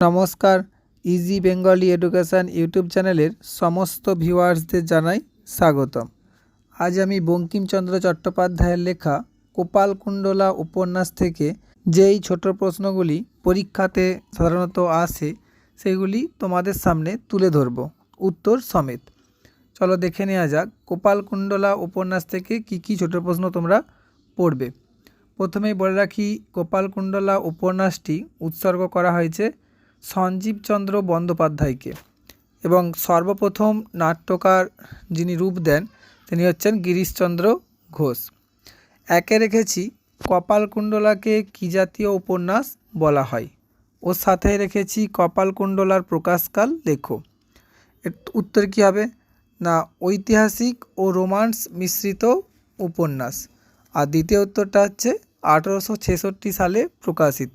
নমস্কার easy Bengali education YouTube চ্যানেলের সমস্ত ভিউয়ার্সদের জানাই স্বাগতম। আজ আমি বঙ্কিমচন্দ্র চট্টোপাধ্যায়ের লেখা কোপালকুণ্ডলা উপন্যাস থেকে যেই ছোট প্রশ্নগুলি পরীক্ষাতে সাধারণত আসে, সেগুলি তোমাদের সামনে তুলে ধরব। উত্তর সমেত। চলো দেখে নেওয়া যাক কোপালকুণ্ডলা উপন্যাস থেকে কি কি ছোট প্রশ্ন তোমরা পড়বে। প্রথমেই বলে রাখি, গোপালকুণ্ডলা উপন্যাসটি উৎসর্গ করা হয়েছে সঞ্জীবচন্দ্র বন্দ্যোপাধ্যায়কে এবং সর্বপ্রথম নাট্যকার যিনি রূপ দেন, তিনি হচ্ছেন গিরিশচন্দ্র ঘোষ। একে রেখেছি কপালকুণ্ডলাকে কী জাতীয় উপন্যাস বলা হয়? ওর সাথে রেখেছি কপালকুণ্ডলার প্রকাশকাল লেখো। উত্তর কী হবে? না, ঐতিহাসিক ও রোমান্স মিশ্রিত উপন্যাস। আর দ্বিতীয় উত্তরটা হচ্ছে আঠেরোশো ছেষট্টি সালে প্রকাশিত।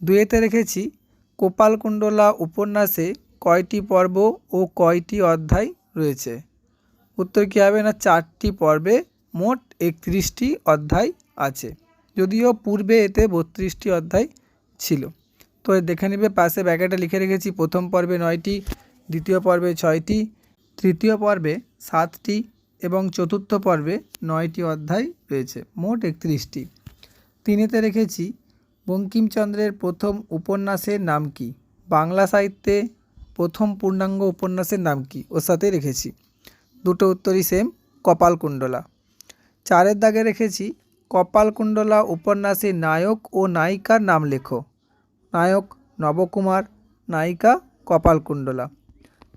দুয়েতে রেখেছি কোপালকুণ্ডলা উপন্যাসে কয়টি পর্ব ও কয়টি অধ্যায় রয়েছে? উত্তর কী হবে না? চারটি পর্বে মোট একত্রিশটি অধ্যায় আছে। যদিও পূর্বে এতে বত্রিশটি অধ্যায় ছিল। তো দেখে নেবে, পাশে ব্যাকেটে লিখে রেখেছি, প্রথম পর্বে নয়টি, দ্বিতীয় পর্বে ছয়টি, তৃতীয় পর্বে সাতটি এবং চতুর্থ পর্বে নয়টি অধ্যায় রয়েছে, মোট একত্রিশটি। তিনেতে রেখেছি বঙ্কিমচন্দ্রের প্রথম উপন্যাসের নাম কি? বাংলা সাহিত্যে প্রথম পূর্ণাঙ্গ উপন্যাসের নাম কি? ওর সাথে রেখেছি। দুটো উত্তরই সেম কপালকুণ্ডলা। চারের দাগে রেখেছি, কপালকুণ্ডলা উপন্যাসে নায়ক ও নায়িকার নাম লেখো। নায়ক নবকুমার, নায়িকা কপালকুণ্ডলা।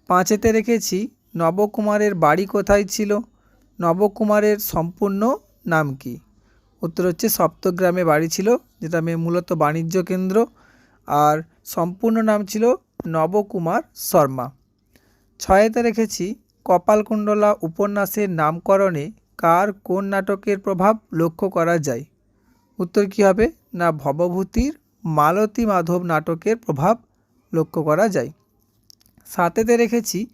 পাঁচেতে রেখেছি, নবকুমারের বাড়ি কোথায় ছিল? নবকুমারের সম্পূর্ণ নাম কি? উত্তর হচ্ছে সপ্তগ্রামে বাড়ি ছিল, যেটা মূলত বাণিজ্য কেন্দ্র। আর সম্পূর্ণ নাম ছিল নবকুমার শর্মা। ছয়েতে রেখেছি, কপালকুণ্ডলা উপন্যাসের নামকরণে কার কোন নাটকের প্রভাব লক্ষ্য করা যায়? উত্তর কী হবে? না, ভবভূতির মালতী মাধব নাটকের প্রভাব লক্ষ্য করা যায়। সাতেতে রেখেছি,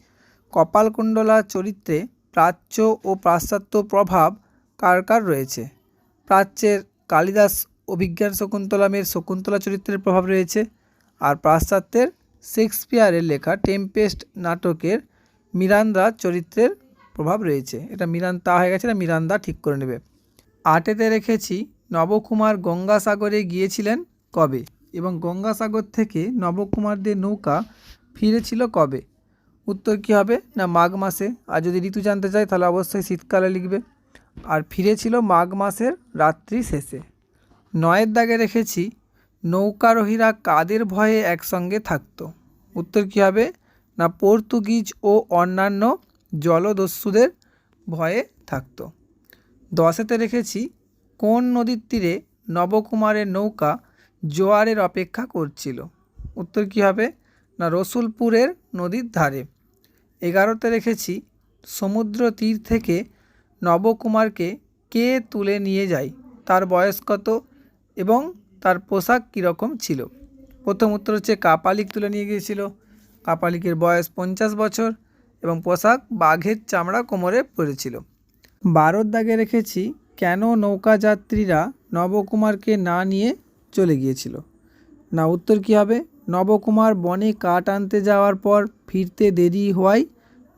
কপালকুণ্ডলা চরিত্রে প্রাচ্য ও পাশ্চাত্য প্রভাব কার কার রয়েছে? প্রাচ্যের কালিদাস অভিজ্ঞান শকুন্তলামের শকুন্তলা চরিত্রের প্রভাব রয়েছে। আর পাশ্চাত্যের শেক্সপিয়ারের লেখা টেম্পেস্ট নাটকের মিরান্দা চরিত্রের প্রভাব রয়েছে। এটা মিরান তা হয়ে গেছে না মিরান্দা ঠিক করে নেবে। আটেতে রেখেছি, নবকুমার গঙ্গাসাগরে গিয়েছিলেন কবে? এবং গঙ্গাসাগর থেকে নবকুমারদের নৌকা ফিরেছিল কবে? উত্তর কী হবে? না মাঘ মাসে? আর যদি ঋতু জানতে চাই, তাহলে অবশ্যই শীতকালে লিখবে। আর ফিরেছিল মাঘ মাসের রাত্রি শেষে। নয়ের দাগে রেখেছি, নৌকারোহীরা কাদের ভয়ে একসঙ্গে থাকতো? উত্তর কী হবে? না পর্তুগিজ ও অন্যান্য জলদস্যুদের ভয়ে থাকতো। দশেতে রেখেছি, কোন নদীর তীরে নবকুমারের নৌকা জোয়ারের অপেক্ষা করছিল? উত্তর কী হবে? না রসুলপুরের নদীর ধারে। এগারোতে রেখেছি সমুদ্র তীর থেকে নবকুমারকে কে তুলে নিয়ে যায়, তার বয়স কত এবং তার পোশাক কীরকম ছিল? প্রথম উত্তর হচ্ছে কাপালিক তুলে নিয়ে গিয়েছিল। কাপালিকের বয়স পঞ্চাশ বছর এবং পোশাক বাঘের চামড়া কোমরে পড়েছিল বারোর দাগে রেখেছি কেন নৌকা যাত্রীরা নবকুমারকে না নিয়ে চলে গিয়েছিল? না, উত্তর কী হবে? নবকুমার বনে কাঠ আনতে যাওয়ার পর ফিরতে দেরি হওয়ায়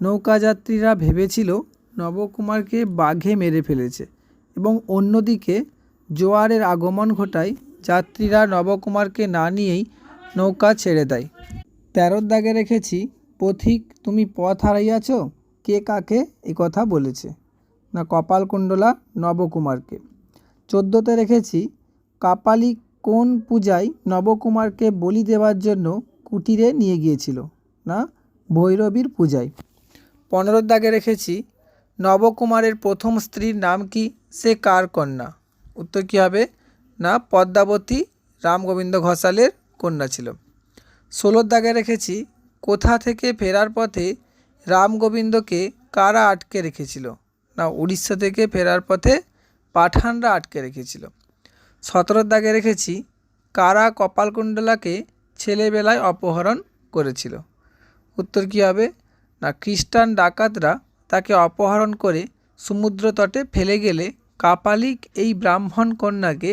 নৌকাযাত্রীরা ভেবেছিল নবকুমারকে বাঘে মেরে ফেলেছে এবং অন্যদিকে জোয়ারের আগমন ঘটায় যাত্রীরা নবকুমারকে না নিয়েই নৌকা ছেড়ে দেয়। তেরোর দাগে রেখেছি, পথিক, তুমি পথ হারাইয়াছ? কে কাকে? এ কথা বলেছে। না কপালকুণ্ডলা নবকুমারকে। চোদ্দোতে রেখেছি কাপালিক কোন পূজায় নবকুমারকে বলি দেওয়ার জন্য কুটিরে নিয়ে গিয়েছিল? না ভৈরবীর পূজায়। পনেরোর দাগে রেখেছি নবকুমারের প্রথম স্ত্রীর নাম কি? সে কার কন্যা? উত্তর কী হবে? না, পদ্মাবতী রামগোবিন্দ ঘোষালের কন্যা ছিল। ষোলোর দাগে রেখেছি, কোথা থেকে ফেরার পথে রামগোবিন্দকে কারা আটকে রেখেছিল? না, উড়িষ্যা থেকে ফেরার পথে পাঠানরা আটকে রেখেছিল। সতেরোর দাগে রেখেছি, কারা কপালকুণ্ডলাকে ছেলেবেলায় অপহরণ করেছিল? উত্তর কী হবে? না, খ্রিস্টান ডাকাতরা তাকে অপহরণ করে সমুদ্র তটে ফেলে গেলে কাপালিক এই ব্রাহ্মণ কন্যাকে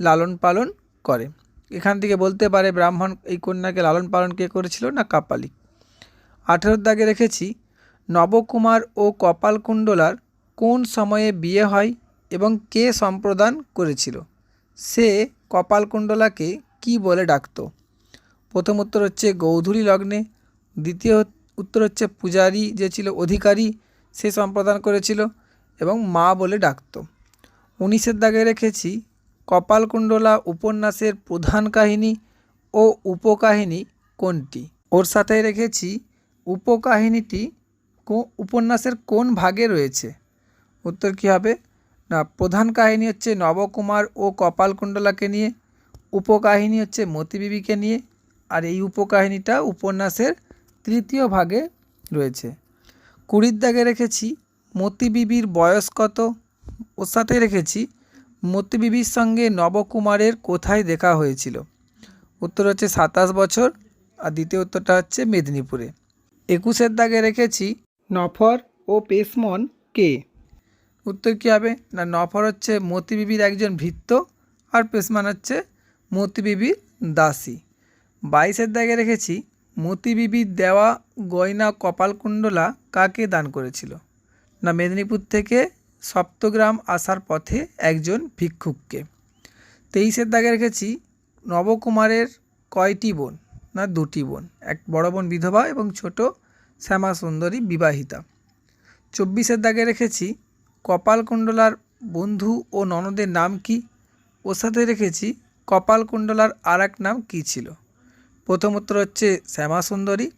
লালন পালন করে। এখান থেকে বলতে পারে ব্রাহ্মণ এই কন্যাকে লালন পালন কে করেছিল না কাপালিক? আঠেরোর দাগে রেখেছি, নবকুমার ও কপালকুণ্ডলার কোন সময়ে বিয়ে হয় এবং কে সম্প্রদান করেছিল? সে কপালকুণ্ডলাকে কি বলে ডাকতো? প্রথম উত্তর হচ্ছে গৌধূলি লগ্নে, দ্বিতীয় উত্তর হচ্ছে পূজারী যে ছিল অধিকারী সে সম্প্রদান করেছিল এবং মা বলে ডাকতো। উনিশের দাগে রেখেছি কপালকুণ্ডলা উপন্যাসের প্রধান কাহিনী ও উপকাহিনী কোনটি? ওর সাথে রেখেছি উপকাহিনীটি উপন্যাসের কোন ভাগে রয়েছে? উত্তর কী হবে? না, প্রধান কাহিনী হচ্ছে নবকুমার ও কপালকুণ্ডলাকে নিয়ে, উপকাহিনী হচ্ছে মতিবিবিকে নিয়ে, আর এই উপকাহিনীটা উপন্যাসের তৃতীয় ভাগে রয়েছে। কুড়ির দাগে রেখেছি মতিবিবির বয়স কত? ওর সাথে রেখেছি মতিবিবির সঙ্গে নবকুমারের কোথায় দেখা হয়েছিল? উত্তর হচ্ছে সাতাশ বছর, আর দ্বিতীয় উত্তরটা হচ্ছে মেদিনীপুরে। একুশের দাগে রেখেছি, নফর ও পেসমন কে? উত্তর কী হবে? না, নফর হচ্ছে মতিবিবির একজন ভৃত্য, আর পেসমান হচ্ছে মতিবিবির দাসী। বাইশের দাগে রেখেছি মতিবিবির দেওয়া গয়না কপালকুণ্ডলা কাকে দান করেছিল? না, মেদিনীপুর থেকে সপ্তগ্রাম আসার পথে একজন ভিক্ষুককে। তেইশের দাগে রেখেছি নবকুমারের কয়টি বোন? না, দুটি বোন, এক বড় বোন বিধবা এবং ছোট শ্যামা সুন্দরী বিবাহিতা। চব্বিশের দাগে রেখেছি কপালকুণ্ডলার বন্ধু ও ননদের নাম কি? ওর সাথে রেখেছি কপালকুণ্ডলার আর এক নাম কী ছিল? প্রথম উত্তর হচ্ছে শ্যামা সুন্দরী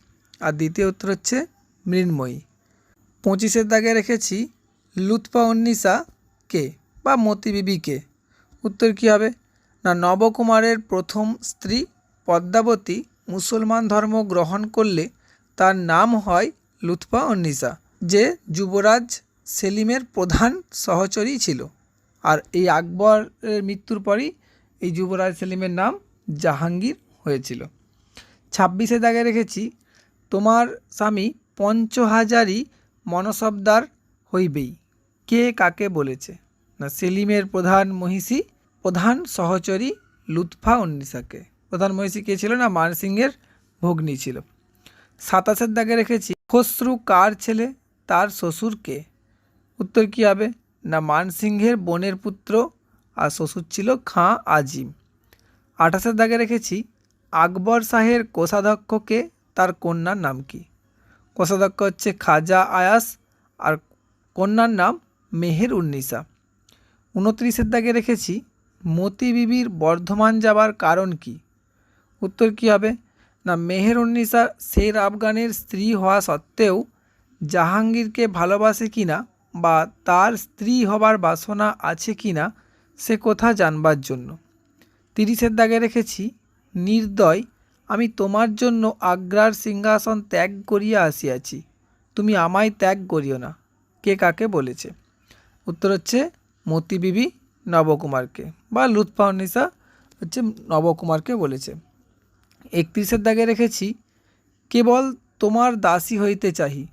আর দ্বিতীয় উত্তর হচ্ছে মৃন্ময়ী। পঁচিশের দাগে রেখেছি লুৎফা উন্নিসা কে বা মতি বিবি কে। উত্তর কী হবে? না, নবকুমারের প্রথম স্ত্রী পদ্মাবতী মুসলমান ধর্ম গ্রহণ করলে তার নাম হয় লুৎফা উন্নিসা, যে যুবরাজ সেলিমের প্রধান সহচরী ছিল। আর এই আকবরের মৃত্যুর পরই এই যুবরাজ সেলিমের নাম জাহাঙ্গীর হয়েছিল। ছাব্বিশে দাগে রেখেছি, তোমার স্বামী পঞ্চহাজারি মনসবদার হইবেই। কে কাকে বলেছে? না, সেলিমের প্রধান মহিষী, প্রধান সহচরী লুৎফা উন্নিসাকে প্রধান মহিষী কে ছিল না? মানসিংহের ভগ্নী ছিল। সাতাশের দাগে রেখেছি, খসরু কার ছেলে? তার শ্বশুর কে? উত্তর কী হবে? না, মানসিংহের বোনের পুত্র আর শ্বশুর ছিল খাঁ আজিম। আঠাশের দাগে রেখেছি আকবর শাহের কোষাধ্যক্ষকে তার কন্যার নাম কি? কোষাধ্যক্ষ হচ্ছে খাজা আয়াস আর কন্যার নাম মেহের উন্নিসা উনত্রিশের দাগে রেখেছি, মতি বিবির বর্ধমান যাবার কারণ কি? উত্তর কী হবে? না, মেহের উন্নিসা শের আফগানের স্ত্রী হওয়া সত্ত্বেও জাহাঙ্গীরকে ভালোবাসে কিনা বা তার স্ত্রী হবার বাসনা আছে কিনা সে কথা জানবার জন্য। তিরিশের দাগে রেখেছি নির্দয়, আমি তোমার জন্য আগ্রার সিংহাসন ত্যাগ করিয়া আসিয়াছি। তুমি আমায় ত্যাগ করিও না। কে কাকে বলেছে? উত্তর হচ্ছে মতিবিবি নবকুমারকে বা লুৎফাউন্নিসা হচ্ছে নবকুমারকে বলেছে। একত্রিশের দাগে রেখেছি, কেবল তোমার দাসী হইতে চাহি,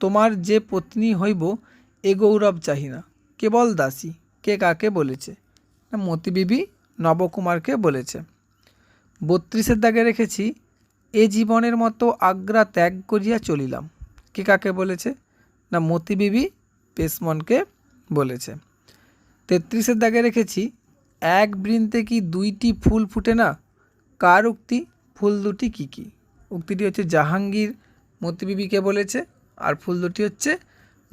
তোমার যে পত্নী হইব এ গৌরব চাহি না, কেবল দাসী। কে কাকে বলেছে? মতিবিবি নবকুমারকে বলেছে। বত্রিশের দাগে রেখেছি, এ জীবনের মতো আগ্রা ত্যাগ করিয়া চলিলাম। কে কাকে বলেছে? না মতি বিবি পেসমনকে বলেছে। তেত্রিশের দাগে রেখেছি, এক বৃন্তে কি দুইটি ফুল ফুটে না? কার উক্তি? ফুল দুটি কী কী? উক্তিটি হচ্ছে জাহাঙ্গীর মতি বিবিকে বলেছে, আর ফুল দুটি হচ্ছে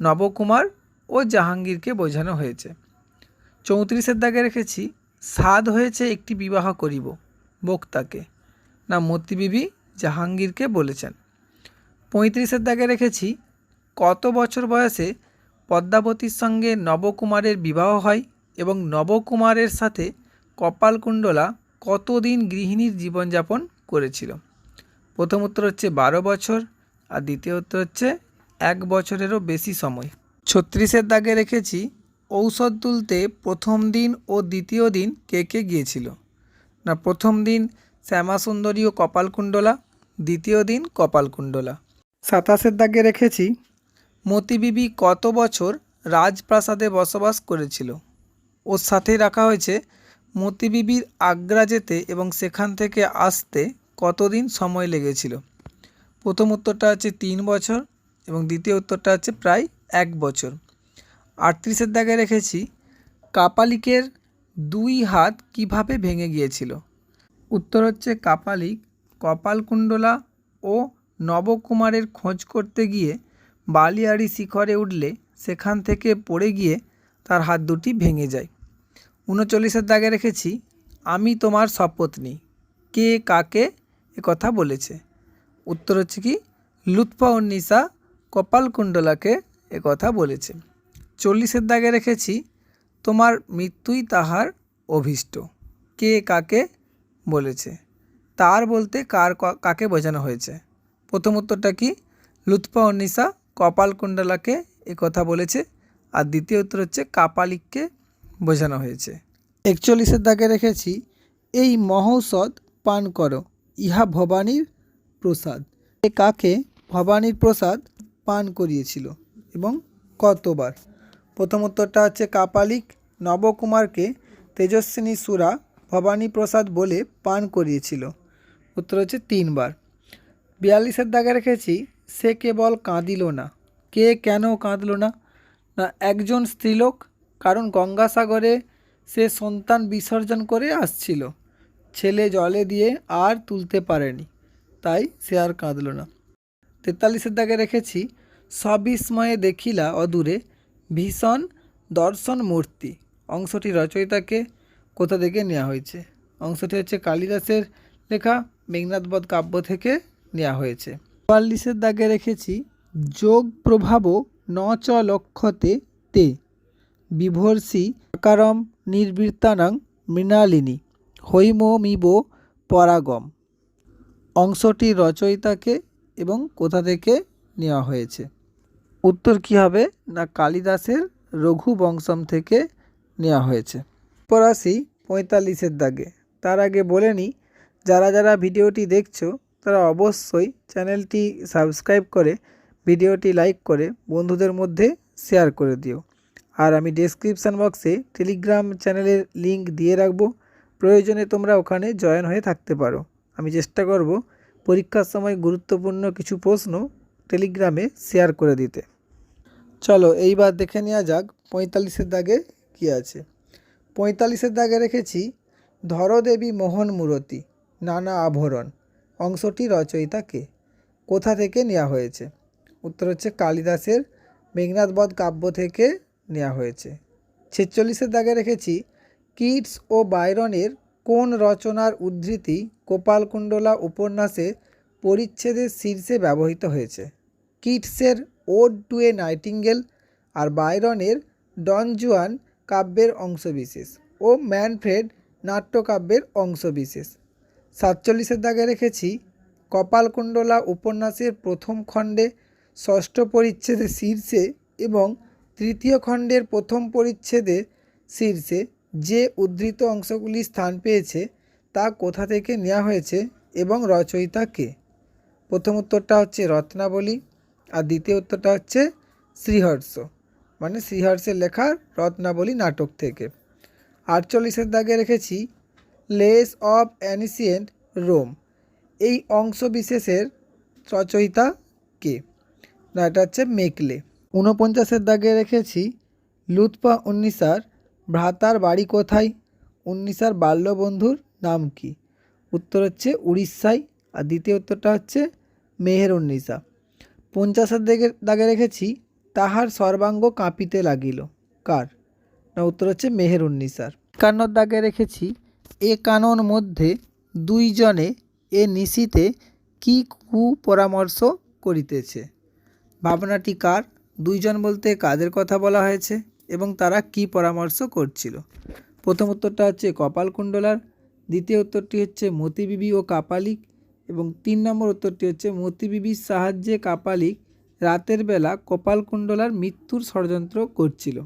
নবকুমার ও জাহাঙ্গীরকে বোঝানো হয়েছে। চৌত্রিশের দাগে রেখেছি, সাধ হয়েছে একটি বিবাহ করিব। বক্তাকে। না মতি বিবি জাহাঙ্গীরকে বলেছেন। পঁয়ত্রিশের দাগে রেখেছি, কত বছর বয়সে পদ্মাবতীর সঙ্গে নবকুমারের বিবাহ হয় এবং নবকুমারের সাথে কপালকুণ্ডলা কতদিন গৃহিণীর জীবনযাপন করেছিল? প্রথম উত্তর হচ্ছে বারো বছর, আর দ্বিতীয় উত্তর হচ্ছে এক বছরেরও বেশি সময়। ছত্রিশের দাগে রেখেছি, ঔষধ তুলতে প্রথম দিন ও দ্বিতীয় দিন কে কে গিয়েছিল? না প্রথম দিন শ্যামাসুন্দরী ও কপালকুণ্ডলা, দ্বিতীয় দিন কপালকুণ্ডলা। সাতাশের দাগে রেখেছি, মতিবিবি কত বছর রাজপ্রাসাদে বসবাস করেছিল? ওর সাথে রাখা হয়েছে মতি বিবির আগ্রা যেতে এবং সেখান থেকে আসতে কতদিন সময় লেগেছিল? প্রথম উত্তরটা হচ্ছে তিন বছর এবং দ্বিতীয় উত্তরটা হচ্ছে প্রায় এক বছর। আটত্রিশের দাগে রেখেছি, কাপালিকের দুই হাত কীভাবে ভেঙে গিয়েছিল? উত্তর হচ্ছে কাপালিক, কপালকুণ্ডলা ও নবকুমারের খোঁজ করতে গিয়ে বালিয়াড়ি শিখরে উঠলে সেখান থেকে পড়ে গিয়ে তার হাত দুটি ভেঙে যায়। উনচল্লিশের দাগে রেখেছি, আমি তোমার নিই কে কাকে? এ কথা বলেছে। উত্তর হচ্ছে কি, লুৎফা উন্নিসা কপালকুণ্ডলাকে কথা বলেছে। চল্লিশের দাগে রেখেছি তোমার মৃত্যুই তাহার অভীষ্ট। কে কাকে বলেছে? তার বলতে কার কাকে বোঝানো হয়েছে? প্রথম উত্তরটা কি? লুৎফা উন্নিসা কপালকুণ্ডলাকে এ কথা বলেছে আর দ্বিতীয় উত্তর হচ্ছে কাপালিককে বোঝানো হয়েছে। একচল্লিশের দাগে রেখেছি, এই মহৌষধ পান করো, ইহা ভবানীর প্রসাদ। কাকে ভবানীর প্রসাদ পান করিয়েছিল এবং কতবার? প্রথম উত্তরটা হচ্ছে কাপালিক নবকুমারকে তেজস্বিনী সুরা ভবানী প্রসাদ বলে পান করিয়েছিল। উত্তর হচ্ছে তিনবার। বিয়াল্লিশের দাগে রেখেছি, সে কেবল কাঁদিল না। কে কেন কাঁদল না? না একজন স্ত্রীলোক, কারণ গঙ্গাসাগরে সে সন্তান বিসর্জন করে আসছিল। ছেলে জলে দিয়ে আর তুলতে পারেনি, তাই সে আর কাঁদল না। তেতাল্লিশের দাগে রেখেছি, সবিস্ময়ে দেখিলা অদূরে ভীষণ দর্শন মূর্তি। অংশটি রচয়িতাকে কোথা থেকে নেওয়া হয়েছে? অংশটি হচ্ছে কালিদাসের লেখা মেঘনাথবধ কাব্য থেকে নেওয়া হয়েছে। চুয়াল্লিশের দাগে রেখেছি, যোগ প্রভাব ন চ লক্ষতে তে। বিভর্ষি আকারম নির্বৃত্তানাং মৃণালিনী হৈমমিব পরাগম। অংশটি রচয়িতাকে এবং কোথা থেকে নেওয়া হয়েছে? উত্তর কী হবে? না, কালিদাসের রঘুবংশম থেকে নেওয়া হয়েছে। এরপর আসি পঁয়তাল্লিশের দাগে। তার আগে বলে নিই, যারা যারা ভিডিওটি দেখছ, তারা অবশ্যই চ্যানেলটি সাবস্ক্রাইব করে ভিডিওটি লাইক করে বন্ধুদের মধ্যে শেয়ার করে দিও। আর আমি ডেসক্রিপশান বক্সে টেলিগ্রাম চ্যানেলের লিংক দিয়ে রাখব। প্রয়োজনে তোমরা ওখানে জয়েন হয়ে থাকতে পারো। আমি চেষ্টা করব পরীক্ষার সময় গুরুত্বপূর্ণ কিছু প্রশ্ন টেলিগ্রামে শেয়ার করে দিতে। চলো এইবার দেখে নেওয়া যাক পঁয়তাল্লিশের দাগে কী আছে। পঁয়তাল্লিশের দাগে রেখেছি ধরদেবী মোহন মূরতি, নানা আভরণ, অংশটি রচয়িতা কে? কোথা থেকে নেওয়া হয়েছে? উত্তর হচ্ছে কালিদাসের মেঘনাথবধ কাব্য থেকে নেওয়া হয়েছে। ছেচল্লিশের দাগে রেখেছি, কিটস ও বাইরনের কোন রচনার উদ্ধৃতি কোপালকুণ্ডলা উপন্যাসে পরিচ্ছেদের শীর্ষে ব্যবহৃত হয়েছে? কিটসের ওড টু এ নাইটিঙ্গেল আর বাইরনের ডন জুয়ান কাব্যের অংশবিশেষ ও ম্যানফ্রেড নাট্যকাব্যের অংশবিশেষ। সাতচল্লিশের দাগে রেখেছি কপালকুণ্ডলা উপন্যাসের প্রথম খণ্ডে ষষ্ঠ পরিচ্ছেদে শীর্ষে এবং তৃতীয় খণ্ডের প্রথম পরিচ্ছেদে শীর্ষে যে উদ্ধৃত অংশগুলি স্থান পেয়েছে তা কোথা থেকে নেওয়া হয়েছে এবং রচয়িতা কে? প্রথম উত্তরটা হচ্ছে রত্নাবলী আর দ্বিতীয় উত্তরটা হচ্ছে শ্রীহর্ষ। মানে শ্রীহর্ষের লেখা রত্নাবলী নাটক থেকে। আটচল্লিশের দাগে রেখেছি, লেস অফ অ্যানিসিয়েন্ট রোম। এই অংশ বিশেষের রচয়িতা কে? না, এটা হচ্ছে মেকলে। ঊনপঞ্চাশের দাগে রেখেছি লুৎপা উন্নিসার, ভ্রাতার বাড়ি কোথায়? উন্নিসার বাল্যবন্ধুর নাম কি? উত্তর হচ্ছে উড়িষ্যায়। আর দ্বিতীয় উত্তরটা হচ্ছে মেহের উন্নিসা। পঞ্চাশের দিকে দাগে রেখেছি, তাহার সর্বাঙ্গ কাঁপিতে লাগিল। কার? না, উত্তর হচ্ছে মেহের উন্নিসার একান্নর দাগে রেখেছি, এ কানন মধ্যে দুইজনে এ নিশিতে কি কুপরামর্শ করিতেছে? ভাবনাটি কার? দুইজন বলতে কাদের কথা বলা হয়েছে এবং তারা কি পরামর্শ করছিল? প্রথম উত্তরটা হচ্ছে কপালকুণ্ডলার, দ্বিতীয় উত্তরটি হচ্ছে মতিবিবি ও কাপালিক এবং তিন নম্বর উত্তরটি হচ্ছে, মতিবিবির সাহায্যে কাপালিক রাতের বেলা কপালকুণ্ডলার মৃত্যুর ষড়যন্ত্র করছিল।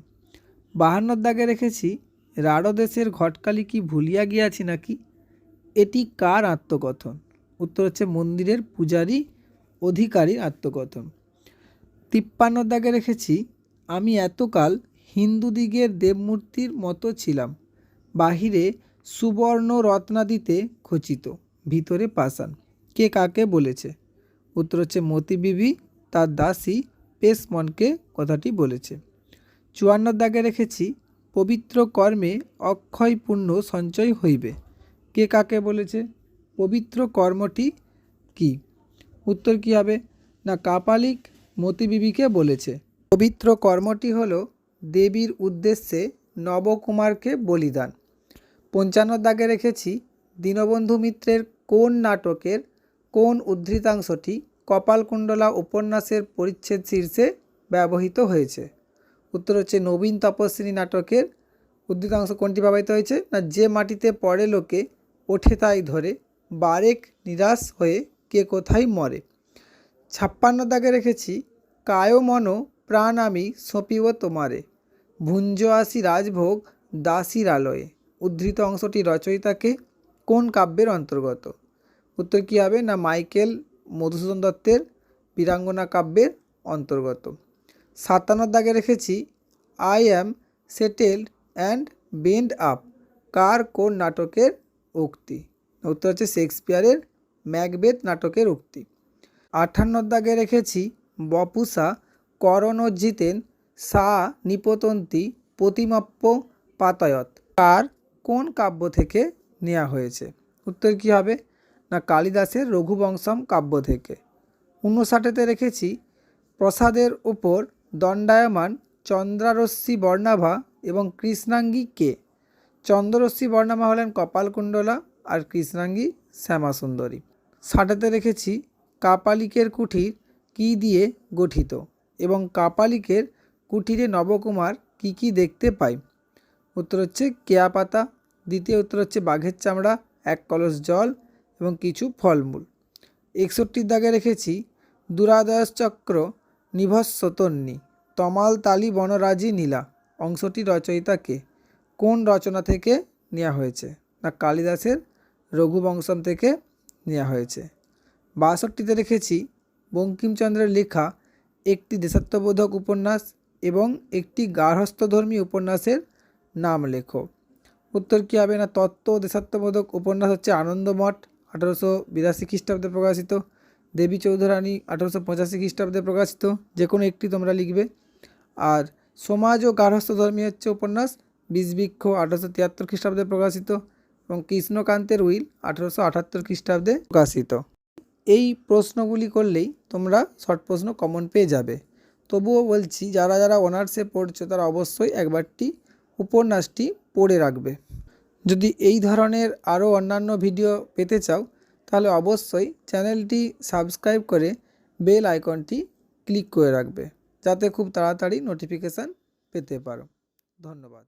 বাহান্নর দাগে রেখেছি রাড়দেশের ঘটকালি কি ভুলিয়া গিয়াছি নাকি? এটি কার আত্মকথন? উত্তর হচ্ছে, মন্দিরের পূজারী অধিকারীর আত্মকথন। তিপ্পান্ন দাগে রেখেছি, আমি এতকাল হিন্দুদিগের দেবমূর্তির মতো ছিলাম। বাহিরে সুবর্ণ রত্নাদিতে খচিত, ভিতরে পাষাণ। কে কাকে বলেছে? উত্তর হচ্ছে মতি বিবি, তার দাসী পেশমনকে কথাটি বলেছে। চুয়ান্ন দাগে রেখেছি, পবিত্র কর্মে অক্ষয় সঞ্চয় হইবে। কে কাকে বলেছে? পবিত্র কর্মটি কি? উত্তর কী হবে? না, কাপালিক মতিবিবিকে বলেছে। পবিত্র কর্মটি হল দেবীর উদ্দেশ্যে নবকুমারকে বলিদান। পঞ্চান্ন দাগে রেখেছি, দীনবন্ধু মিত্রের কোন নাটকের কোন উদ্ধৃতাংশটি কপালকুণ্ডলা উপন্যাসের পরিচ্ছেদ শীর্ষে ব্যবহৃত হয়েছে? উত্তর হচ্ছে নবীন তপস্বিনী নাটকের উদ্ধৃতাংশ কোনটি ব্যবহৃত হয়েছে? না, যে মাটিতে পড়ে লোকে ওঠে তাই ধরে, বারেক নিরাশ হয়ে কে কোথায় মরে। ছাপ্পান্ন দাগে রেখেছি কায় মন প্রাণ আমি সঁপিব তোমারে, ভুঞ্জ আসি রাজভোগ দাসীর আলয়ে। উদ্ধৃত অংশটি রচয়িতাকে কোন কাব্যের অন্তর্গত? উত্তর কী হবে? না, মাইকেল মধুসূদন দত্তের বীরাঙ্গনা কাব্যের অন্তর্গত। সাতান্ন দাগে রেখেছি, I am settled and bend up কার কোন নাটকের উক্তি? উত্তর হচ্ছে শেক্সপিয়ারের ম্যাকবেথ নাটকের উক্তি। আঠান্ন দাগে রেখেছি, বপুসা করণ করণজিতেন সা নিপতন্তি প্রতিমাপ্য পাতায়ত কার কোন কাব্য থেকে নেওয়া হয়েছে? উত্তর কী হবে? না কালিদাসের রঘুবংশম কাব্য থেকে। ঊনষাটেতে রেখেছি, প্রসাদের ওপর দণ্ডায়মান চন্দ্রারশ্মি বর্ণাভা এবং কৃষ্ণাঙ্গী কে? চন্দ্ররশ্মি বর্ণাভা হলেন কপালকুণ্ডলা আর কৃষ্ণাঙ্গী শ্যামাসুন্দরী। ষাটেতে রেখেছি, কাপালিকের কুঠির কী দিয়ে গঠিত এবং কাপালিকের কুঠিরে নবকুমার কি কি দেখতে পাই? উত্তর হচ্ছে কেয়া পাতা দ্বিতীয় উত্তর হচ্ছে বাঘের চামড়া, এক কলস জল এবং কিছু ফলমূল। একষট্টির দাগে রেখেছি দুরাদয়স চক্র নিভস্বতন্নি, তমাল তালি বনরাজি নীলা, অংশটি রচয়িতাকে। কোন রচনা থেকে নেওয়া হয়েছে? না কালিদাসের রঘুবংশম থেকে নেওয়া হয়েছে? বাষট্টিতে রেখেছি বঙ্কিমচন্দ্রের লেখা একটি দেশাত্মবোধক উপন্যাস এবং একটি গার্হস্থ্যধর্মী উপন্যাসের নাম লেখো। উত্তর কী হবে? না তত্ত্ব দেশাত্মবোধক উপন্যাস হচ্ছে আনন্দমঠ আঠারোশো বিরাশি খ্রিস্টাব্দে প্রকাশিত, দেবী চৌধুরানী আঠারোশো পঁচাশি খ্রিস্টাব্দে প্রকাশিত, যে কোনো একটি তোমরা লিখবে। আর সমাজ ও গার্হস্থ গার্হস্থ্যধর্মী হচ্ছে উপন্যাস, বিষবৃক্ষ আঠারোশো তিয়াত্তর খ্রিস্টাব্দে প্রকাশিত এবং কৃষ্ণকান্তের উইল আঠারোশো আটাত্তর খ্রিস্টাব্দে প্রকাশিত। এই প্রশ্নগুলি করলেই তোমরা শর্ট প্রশ্ন কমন পেয়ে যাবে। তবুও বলছি, যারা যারা অনার্সে পড়ছো তারা অবশ্যই একবারটি উপন্যাসটি পড়ে রাখবে। যদি এই ধরনের আরও অন্যান্য ভিডিও পেতে চাও, তাহলে অবশ্যই চ্যানেলটি সাবস্ক্রাইব করে বেল আইকনটি ক্লিক করে রাখবে, যাতে খুব তাড়াতাড়ি নোটিফিকেশান পেতে পারো। ধন্যবাদ।